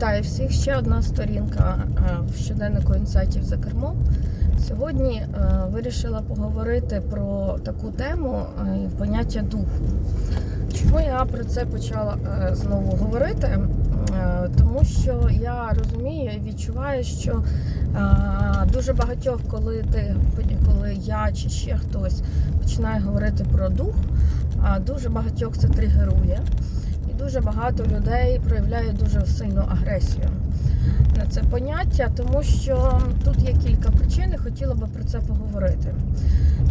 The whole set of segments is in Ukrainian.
Вітаю всіх! Ще одна сторінка е, в щоденнику інсайтів за кермом. Сьогодні е, вирішила поговорити про таку тему е, поняття духу. Чому я про це почала знову говорити? Тому що я розумію і відчуваю, що дуже багатьох, коли ти коли я чи ще хтось починає говорити про дух, дуже багатьох це тригерує. Дуже багато людей проявляє дуже сильну агресію на це поняття, тому що тут є кілька причин, і хотіла би про це поговорити.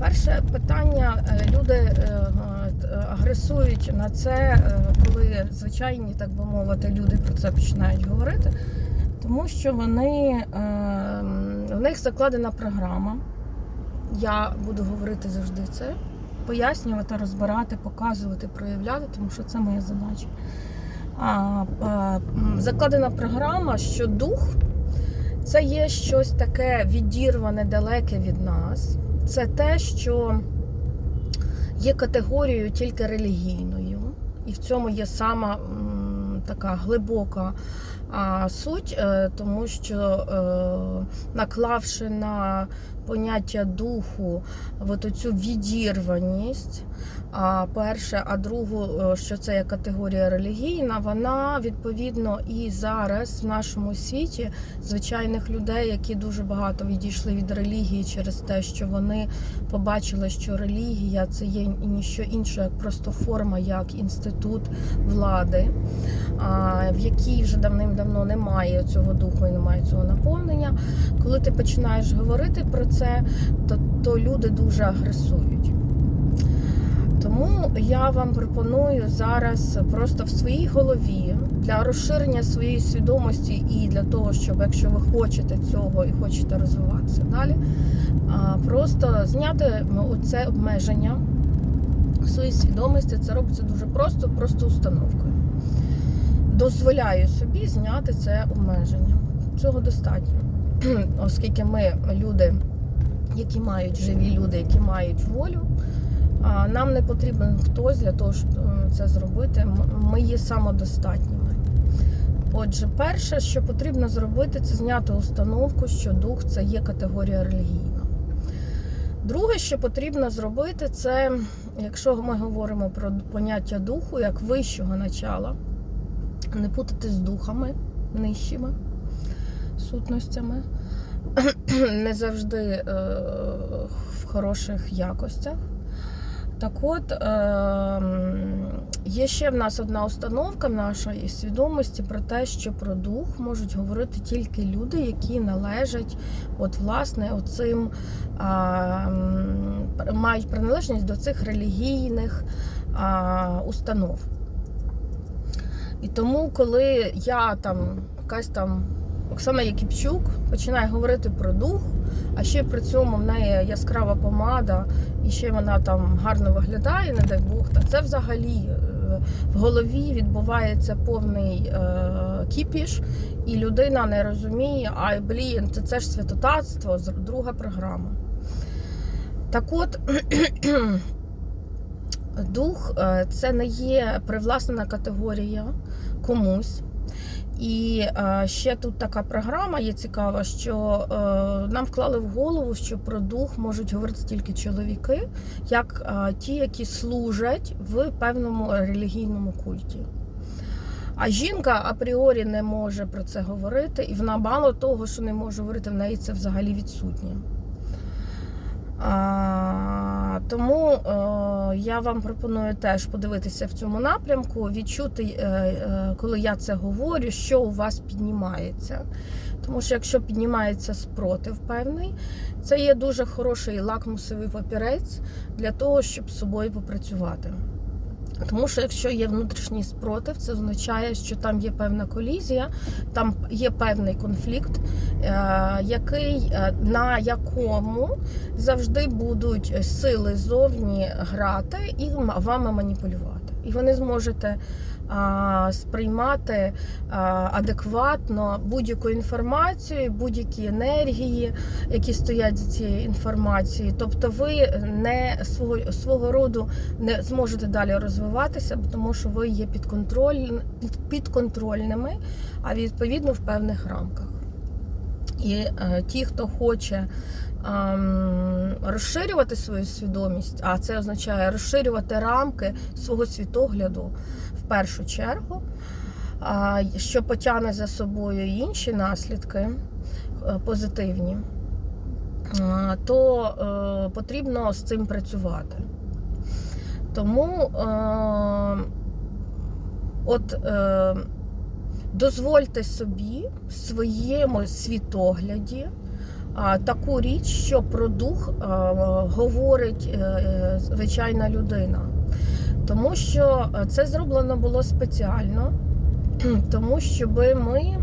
Перше питання: е, люди е, е, агресують на це, коли звичайні, так би мовити, люди про це починають говорити, тому що вони е, в них закладена програма. Я буду говорити завжди це пояснювати, розбирати, показувати, проявляти, тому що це моя задача. А, а, закладена програма, що дух це є щось таке відірване, далеке від нас. Це те, що є категорією тільки релігійною, і в цьому є сама м, така глибока а, суть, е, тому що е, наклавши на поняття духу от оцю відірваність. А перше, а другу, е, що це є категорія релігійна, вона відповідно і зараз в нашому світі звичайних людей, які дуже багато відійшли від релігії через те, що вони побачили, що релігія це є ніщо інше, як просто форма, як інститут влади, в якій вже давним-давно немає цього духу і немає цього наповнення. Коли ти починаєш говорити про це, то, то люди дуже агресують. Тому я вам пропоную зараз просто в своїй голові для розширення своєї свідомості і для того, щоб якщо ви хочете цього і хочете розвиватися далі, просто зняти оце обмеження в своїй свідомості. Це робиться дуже просто, просто установкою. Дозволяю собі зняти це обмеження. Цього достатньо, оскільки ми люди, які мають живі люди, які мають волю. Нам не потрібен хтось для того, щоб це зробити. Ми є самодостатніми. Отже, перше, що потрібно зробити, це зняти установку, що дух це є категорія релігійна. Друге, що потрібно зробити, це, якщо ми говоримо про поняття духу як вищого начала, не путати з духами нижчими сутностями, не завжди е, в хороших якостях. Так от, е, є ще в нас одна установка нашої свідомості про те, що про дух можуть говорити тільки люди, які належать, от, власне, оцим, мають приналежність до цих релігійних установ. І тому, коли я там, якась там Оксана Якіпчук починає говорити про дух, а ще при цьому в неї яскрава помада, і ще вона там гарно виглядає, не дай Бог, та це взагалі е, в голові відбувається повний е, кіпіш, і людина не розуміє, ай, блін, це, це ж святотатство, друга програма. Так от, дух е, це не є привласнена категорія комусь. І е, ще тут така програма є цікава, що е, нам вклали в голову, що про дух можуть говорити тільки чоловіки, як е, ті, які служать в певному релігійному культі. А жінка апріорі не може про це говорити, і вона мало того, що не може говорити, в неї це взагалі відсутнє. Тому е, я вам пропоную теж подивитися в цьому напрямку, відчути, е, е, коли я це говорю, що у вас піднімається. Тому що якщо піднімається спротив певний, це є дуже хороший лакмусовий папірець для того, щоб з собою попрацювати. Тому що якщо є внутрішній спротив, це означає, що там є певна колізія, там є певний конфлікт, е, який, е, на якому завжди будуть сили зовні грати і вами маніпулювати. І ви не зможете а, сприймати а, адекватно будь-яку інформацію, будь-які енергії, які стоять за цією інформацією. Тобто, ви не свого свого роду не зможете далі розвиватися, тому що ви є підконтроль, під- підконтрольними, а відповідно в певних рамках. І е, ті, хто хоче розширювати свою свідомість, а це означає розширювати рамки свого світогляду в першу чергу, що потягне за собою інші наслідки е, позитивні, то е, потрібно з цим працювати. Тому е, от дозвольте собі в своєму світогляді таку річ, що про дух говорить е, е, звичайна людина. Тому що е, це зроблено було спеціально, тому щоб ми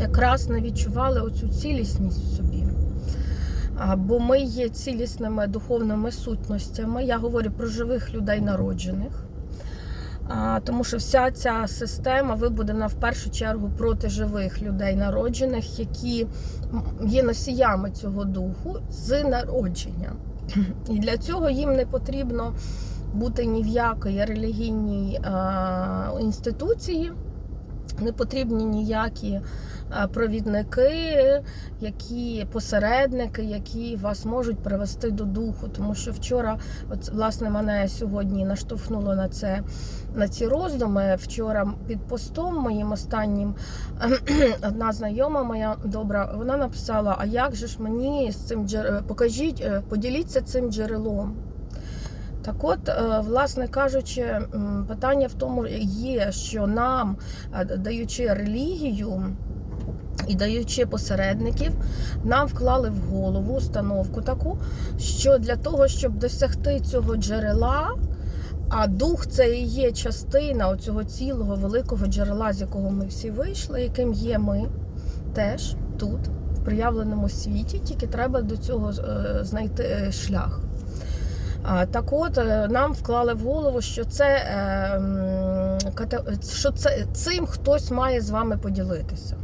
якраз не відчували оцю цілісність в собі. Бо ми є цілісними духовними сутностями. Я говорю про живих людей народжених. Тому що вся ця система вибудена в першу чергу проти живих людей народжених, які є носіями цього духу з народження. І для цього їм не потрібно бути ні в якої релігійній інституції, не потрібні ніякі провідники, які посередники, які вас можуть привести до духу. Тому що вчора, от власне, мене сьогодні наштовхнуло на це на ці роздуми. Вчора під постом моїм останнім одна знайома моя добра, вона написала: А як же ж мені з цим джер... покажіть, е, поділіться цим джерелом. Так от, е, власне кажучи, питання в тому є, що нам, е, даючи релігію і даючи посередників, нам вклали в голову установку таку, що для того, щоб досягти цього джерела, а дух це і є частина оцього цілого великого джерела, з якого ми всі вийшли, яким є ми теж тут, в проявленому світі, тільки треба до цього е, знайти шлях. Так от е, нам вклали в голову, що це, е, що це цим хтось має з вами поділитися.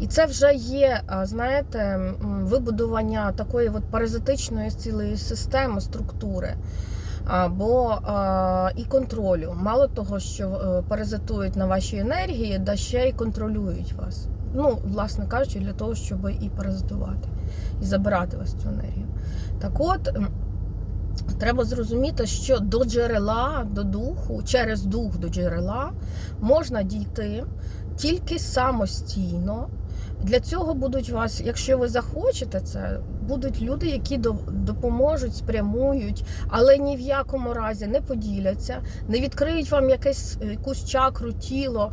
І це вже є, знаєте, вибудування такої от паразитичної цілої системи, структури. Або і контролю. Мало того, що е, паразитують на вашій енергії, да ще й контролюють вас. Ну, власне кажучи, для того, щоб і паразитувати, і забирати вас цю енергію. Так от, треба зрозуміти, що до джерела, до духу, через дух до джерела можна дійти тільки самостійно. Для цього будуть вас, якщо ви захочете це, будуть люди, які допоможуть, спрямують, але ні в якому разі не поділяться, не відкриють вам якесь е, якусь чакру, тіло,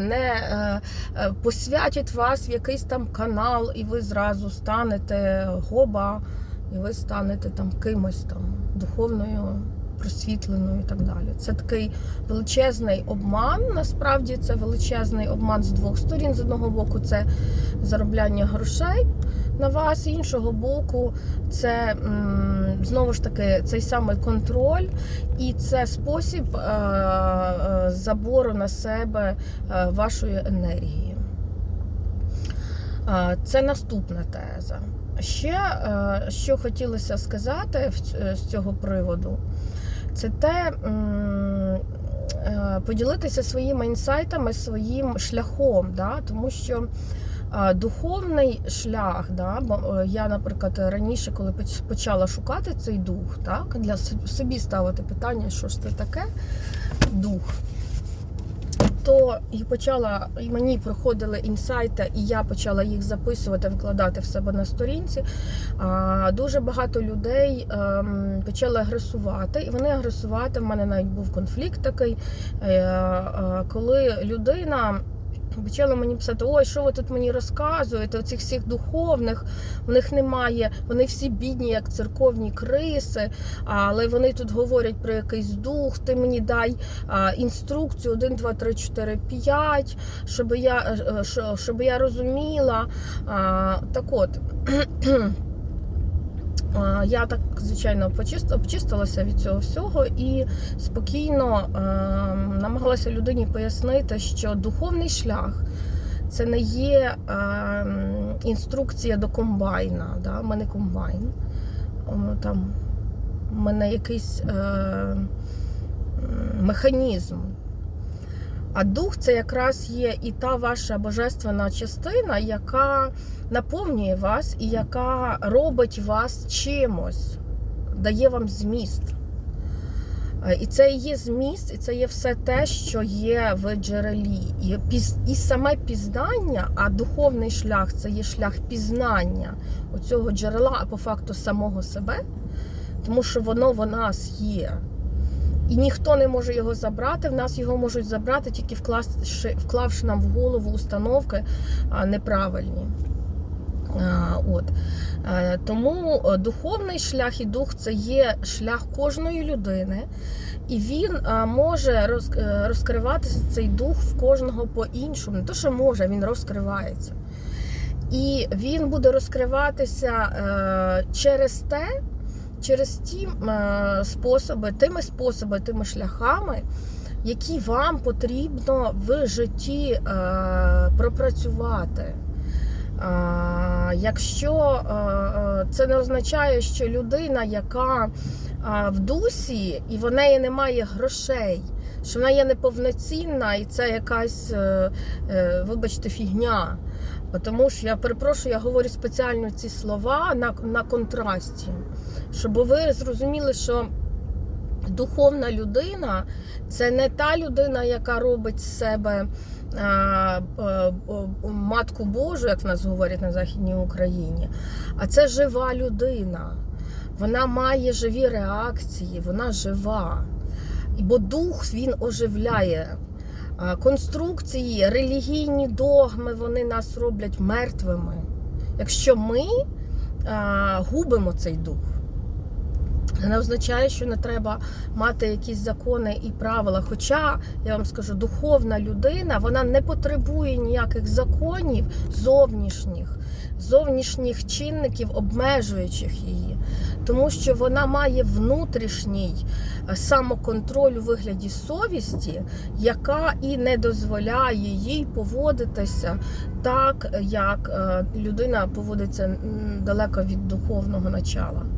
не е, е, посвятять вас в якийсь там канал, і ви зразу станете гоба, і ви станете там кимось там духовною. Просвітленою і так далі. Це такий величезний обман. Насправді це величезний обман з двох сторін. З одного боку, це заробляння грошей на вас, з іншого боку, це знову ж таки цей самий контроль, і це спосіб е, е, забору на себе е, вашої енергії. Е, Це наступна теза. Ще е, що хотілося сказати з цього приводу, це те е, поділитися своїми інсайтами, своїм шляхом, да? тому що е, духовний шлях, да? бо е, я, наприклад, раніше, коли почала шукати цей дух, так? для собі ставити питання, що ж це таке дух. То і почала, і мені приходили інсайти, і я почала їх записувати, викладати в себе на сторінці. А, дуже багато людей ем, почали агресувати, і вони агресувати. В мене навіть був конфлікт такий, е, е, коли людина. Почала мені писати, ой, що ви тут мені розказуєте? Оцих всіх духовних, у них немає, вони всі бідні, як церковні криси, але вони тут говорять про якийсь дух. Ти мені дай інструкцію 1, 2, 3, 4, 5, щоб я, е, щоб я розуміла. Так от. я так, звичайно, обчистилася від цього всього і спокійно е, намагалася людині пояснити, що духовний шлях це не є е, інструкція до комбайна. Да? Ми не комбайн. Там, в мене якийсь е, механізм. А дух це якраз є і та ваша божественна частина, яка наповнює вас і яка робить вас чимось, дає вам зміст. Е, І це є зміст, і це є все те, що є в джерелі. І, і саме пізнання, а духовний шлях це є шлях пізнання оцього джерела, а по факту самого себе, тому що воно в нас є. І ніхто не може його забрати. В нас його можуть забрати, тільки вклавши, вклавши нам в голову установки неправильні. От. Е, Тому е, духовний шлях і дух це є шлях кожної людини, і він може е, розкриватися цей дух в кожного по-іншому. Не то, що може, він розкривається. І він буде розкриватися через те, через ті е, способи, тими способами, тими шляхами, які вам потрібно в житті е, пропрацювати. Якщо е, е, це не означає, що людина, яка в дусі і в неї немає грошей, що вона є неповноцінна, і це якась, е, е, вибачте, фігня. Тому що я перепрошую, я говорю спеціально ці слова на, на контрасті, щоб ви зрозуміли, що духовна людина це не та людина, яка робить з себе а, матку Божу, як в нас говорять на Західній Україні, а це жива людина. Вона має живі реакції, вона жива. Бо дух він оживляє. Конструкції, релігійні догми, вони нас роблять мертвими. Якщо ми губимо цей дух. Не означає, що не треба мати якісь закони і правила. Хоча я вам скажу, духовна людина вона не потребує ніяких законів зовнішніх, зовнішніх чинників, обмежуючих її, тому що вона має внутрішній е, самоконтроль у вигляді совісті, яка і не дозволяє їй поводитися так, як е, людина поводиться далеко від духовного начала.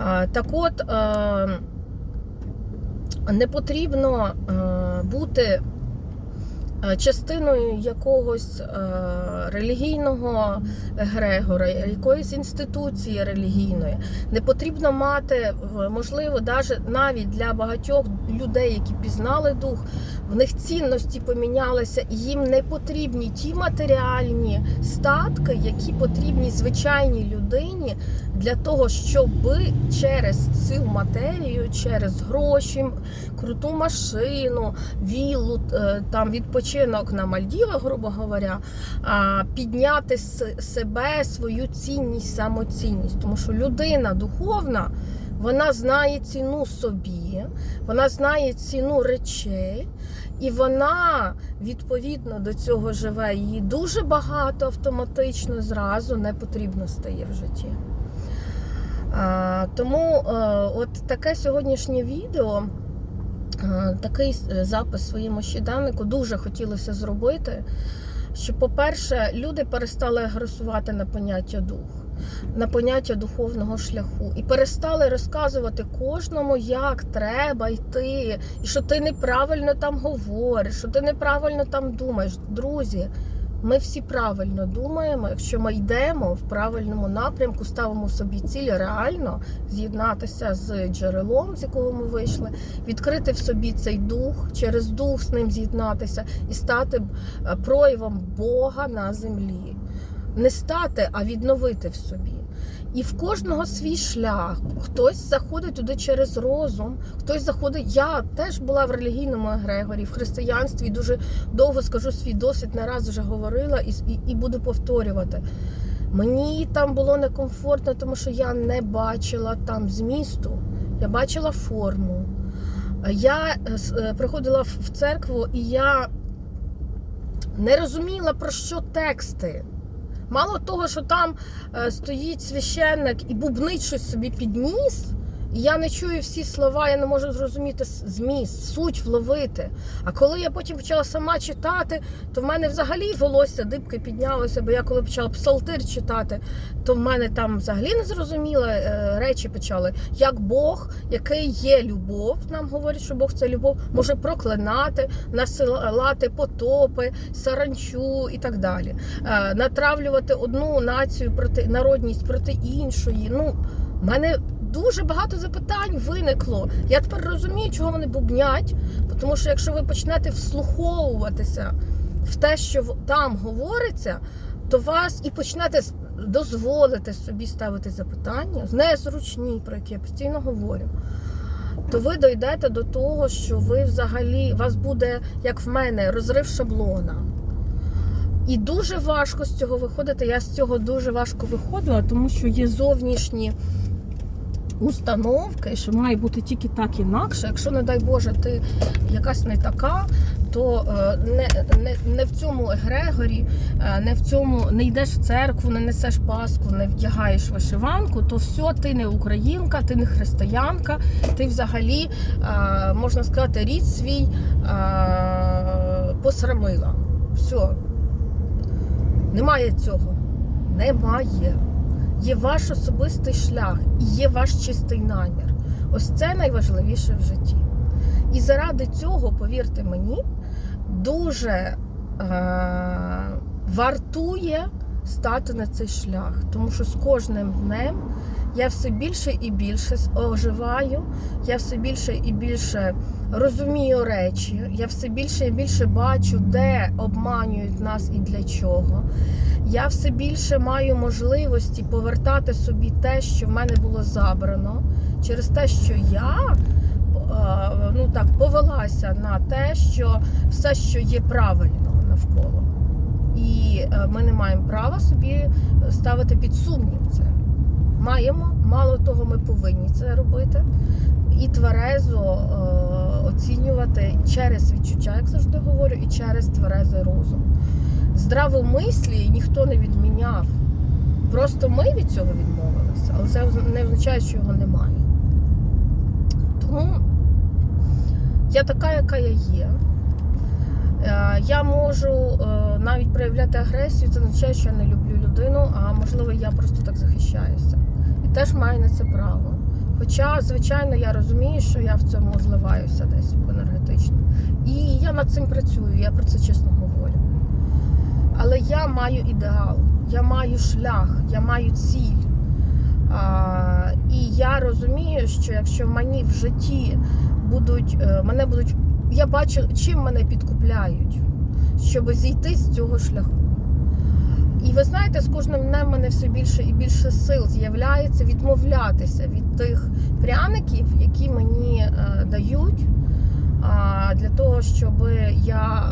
А, Так от е, не потрібно е, бути е, частиною якогось е, релігійного егрегора, якоїсь інституції релігійної. Не потрібно мати, е, можливо, навіть для багатьох людей, які пізнали дух, в них цінності помінялися, і їм не потрібні ті матеріальні статки, які потрібні звичайній людині для того, щоб через цю матерію, через гроші, круту машину, віллу, е, там відпочинок на Мальдівах, грубо говоря, підняти себе, свою цінність, самоцінність. Тому що людина духовна. Вона знає ціну собі, вона знає ціну речей, і вона відповідно до цього живе. Її дуже багато автоматично зразу не потрібно стає в житті. Тому е, от таке сьогоднішнє відео, е, такий запис своєму щоденнику дуже хотілося зробити. Що, по-перше, люди перестали агресувати на поняття дух, на поняття духовного шляху, і перестали розказувати кожному, як треба йти, і що ти неправильно там говориш, що ти неправильно там думаєш. Друзі, ми всі правильно думаємо, якщо ми йдемо в правильному напрямку, ставимо собі ціль реально з'єднатися з джерелом, з якого ми вийшли, відкрити в собі цей дух, через дух з ним з'єднатися і стати е, проявом Бога на землі. Не стати, а відновити в собі. І в кожного свій шлях. Хтось заходить туди через розум, хтось заходить. Я теж була в релігійному егрегорі, в християнстві дуже довго скажу свій досвід, не раз вже говорила і, і, і буду повторювати. Мені там було некомфортно, тому що я не бачила там змісту, я бачила форму. Я е, е, приходила в церкву і я не розуміла, про що тексти. Мало того, що там е, стоїть священник і бубнить щось собі підніс, я не чую всі слова, я не можу зрозуміти зміст, суть вловити. А коли я потім почала сама читати, то в мене взагалі волосся дибки піднялося, бо я коли почала псалтир читати, то в мене там взагалі незрозумілі е, речі почали. Як Бог, який є любов, нам говорять, що Бог це любов, може проклинати, насилати потопи, саранчу і так далі. Е, натравлювати одну націю проти народність проти іншої. Ну, в мене дуже багато запитань виникло. Я тепер розумію, чого вони бубнять, тому що якщо ви почнете вслуховуватися в те, що там говориться, то вас і почнете дозволити собі ставити запитання, незручні, про які я постійно говорю. То ви дійдете до того, що ви взагалі вас буде, як в мене, розрив шаблона. І дуже важко з цього виходити. Я з цього дуже важко виходила, тому що є зовнішні установки, що має бути тільки так інакше. Якщо, не дай Боже, ти якась не така, то е, не, не, не в цьому егрегорі, е, не в цьому не йдеш в церкву, не несеш паску, не вдягаєш вишиванку, то все, ти не українка, ти не християнка, ти взагалі, е, можна сказати, рід свій посрамила. Все. Немає цього. Немає. Є ваш особистий шлях і є ваш чистий намір. Ось це найважливіше в житті. І заради цього, повірте мені, дуже е- вартує стати на цей шлях. Тому що з кожним днем я все більше і більше оживаю, я все більше і більше розумію речі, я все більше і більше бачу, де обманюють нас і для чого. Я все більше маю можливості повертати собі те, що в мене було забрано, через те, що я е, ну так повелася на те, що все, що є правильно навколо. І е, ми не маємо права собі ставити під сумнів це. Маємо, мало того, ми повинні це робити. І тверезо е, оцінювати через відчуття, як завжди говорю, і через тверезий розум. Здравомислі ніхто не відміняв. Просто ми від цього відмовилися, але це не означає, що його немає. Тому я така, яка я є. Е, Я можу е, навіть проявляти агресію, це означає, що я не люблю людину, а можливо, я просто так захищаюся. І теж маю на це право. Хоча, звичайно, я розумію, що я в цьому зливаюся десь енергетично. І я над цим працюю, я про це чесно говорю. Але я маю ідеал, я маю шлях, я маю ціль. А, і я розумію, що якщо мені в житті будуть, е, мене будуть. Я бачу, чим мене підкупляють, щоб зійти з цього шляху. І ви знаєте, з кожним днем мене все більше і більше сил з'являється відмовлятися від тих пряників, які мені е, дають, для того, щоб я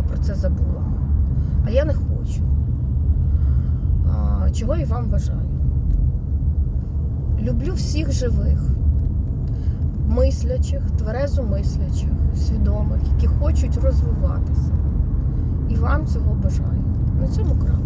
е, про це забула. А я не хочу. Чого і вам бажаю. Люблю всіх живих, мислячих, тверезо мислячих, свідомих, які хочуть розвиватися. І вам цього бажаю. На цьому крапка.